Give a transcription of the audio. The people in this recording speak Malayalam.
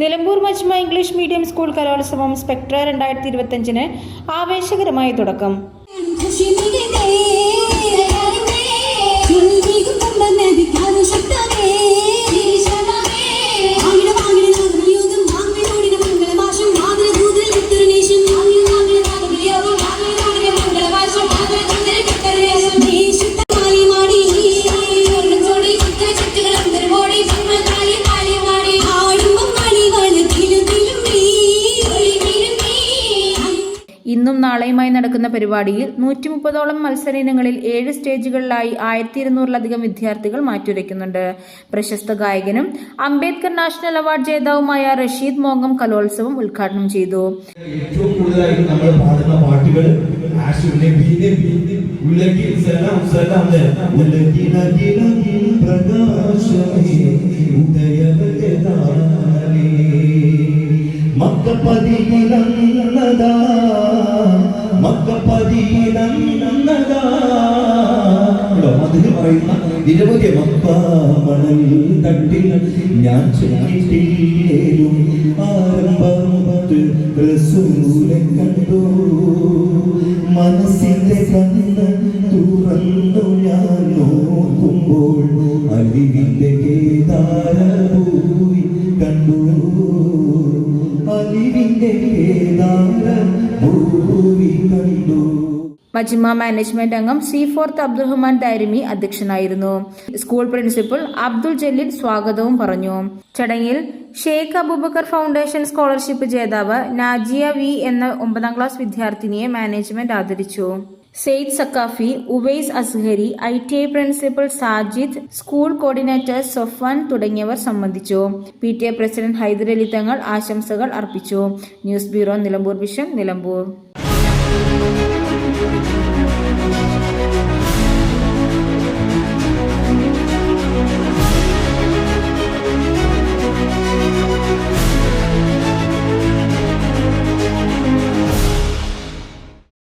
Nilambur Majma English medium school കലോത്സവം സ്പെക്ട്ര രണ്ടായിരത്തി ഇരുപത്തഞ്ചിന് ആവേശകരമായ തുടക്കം. ഇന്നും നാളെയുമായി നടക്കുന്ന പരിപാടിയിൽ നൂറ്റി മുപ്പതോളം മത്സര ഇനങ്ങളിൽ ഏഴ് സ്റ്റേജുകളിലായി ആയിരത്തി ഇരുന്നൂറിലധികം വിദ്യാർത്ഥികൾ മാറ്റുരയ്ക്കുന്നുണ്ട്. പ്രശസ്ത ഗായകനും അംബേദ്കർ നാഷണൽ അവാർഡ് ജേതാവുമായ റഷീദ് മോങ്ങം കലോത്സവം ഉദ്ഘാടനം ചെയ്തു. ഏറ്റവും കൂടുതലായിട്ട് അതിന് പറയുന്ന നിരവധി മക്കാമണൽ തട്ടിൽ ഞാൻ ചെന്നിട്ടില്ലേലും ആരംഭത്ത് റസൂലെ കണ്ടു. മനസ്സിന്റെ കണ്ണ് തുറന്നു ഞാൻ നോക്കുമ്പോൾ അലിവിന്റെ കേദാര മജിമ മാനേജ്മെന്റ് അംഗം സി ഫോർത്ത് അബ്ദുറഹ്മാൻ ദാരിമി അധ്യക്ഷനായിരുന്നു. സ്കൂൾ പ്രിൻസിപ്പൽ അബ്ദുൾ ജലീൽ സ്വാഗതവും പറഞ്ഞു. ചടങ്ങിൽ ഷെയ്ഖ് അബൂബക്കർ ഫൗണ്ടേഷൻ സ്കോളർഷിപ്പ് ജേതാവ് നാജിയ വി എന്ന ഒമ്പതാം ക്ലാസ് വിദ്യാർത്ഥിനിയെ മാനേജ്മെന്റ് ആദരിച്ചു. Sayed Saqafi Uvais Azhari I T I principal Sajid school coordinator Sofan തുടങ്ങിയവർ സംബന്ധിച്ചു. P T I president Hyderali Thangal ആശംസകൾ അർപ്പിച്ചു. News bureau Nilambur vision Nilambur.